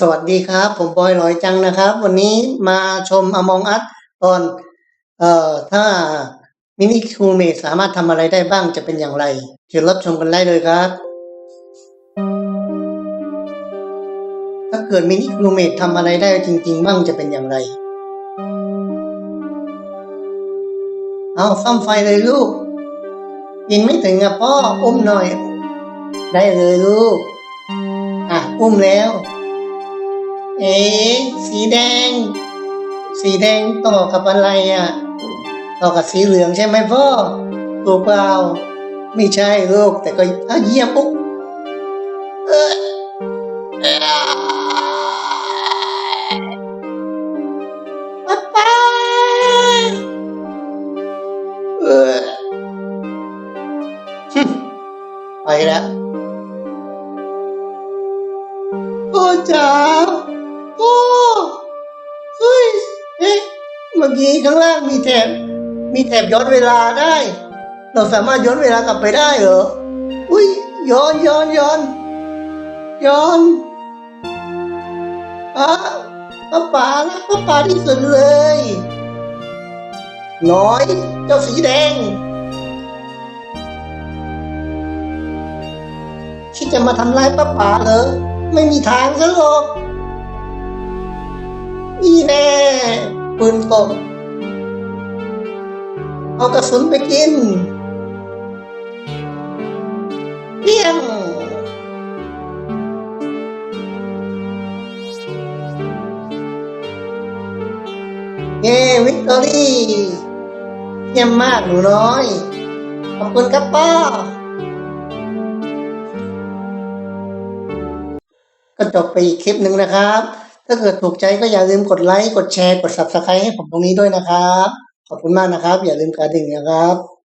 สวัสดีครับ ผมบอยหลอยจังนะครับ วันนี้มาชม Among Us ตอนเอ่อถ้ามินิคูเมสามารถทำอะไรได้บ้างจะเป็นอย่างไรเชิญรับชมกันได้เลยครับ ถ้าเกิดมินิคูเมททำอะไรได้จริง ๆ บ้างจะเป็นอย่างไร เอาซ่อมไฟเลยลูกยินไม่ถึงอะพ่ออุ้มหน่อย ได้เลยลูก อะ อุ้มแล้ว เอ๋สีแดง สีแดงต่อกับอะไรอะ ต่อกับสีเหลืองใช่ไหมพ่อถูกเปล่าไม่ใช่ลูกแต่ก็อะเยี่ยมปุ๊บป๊าป๊าเออฮึไปแล้วพ่อจ๋า พ่อเฮ้ยเอ๊ะเมื่อกี้ข้างล่างมีแถบมีแถบย้อนเวลาได้ เราสามารถย้อนเวลากลับไปได้เหรออุ้ยย้อนย้อนย้อนย้อนอะป้าป๋ารักป้าป๋าที่สุดเลย น้อย เจ้าสีแดง คิดจะมาทำร้ายป้าป๋าเหรอ ไม่มีทางซะหรอก นี่แน่ปืนตก เอากระสุนไปกินเปี้ยงเย้วิกตอรี่เยี่ยมมากหนูน้อย ขอบคุณครับป้า ก็จบไปอีกคลิปหนึ่งนะครับ ถ้าเกิดถูกใจก็อย่าลืมกดไลค์ กดแชร์ กด subscribe ให้ผมตรงนี้ด้วยนะครับ ขอบคุณมากนะครับ อย่าลืมกระดิ่งนะครับ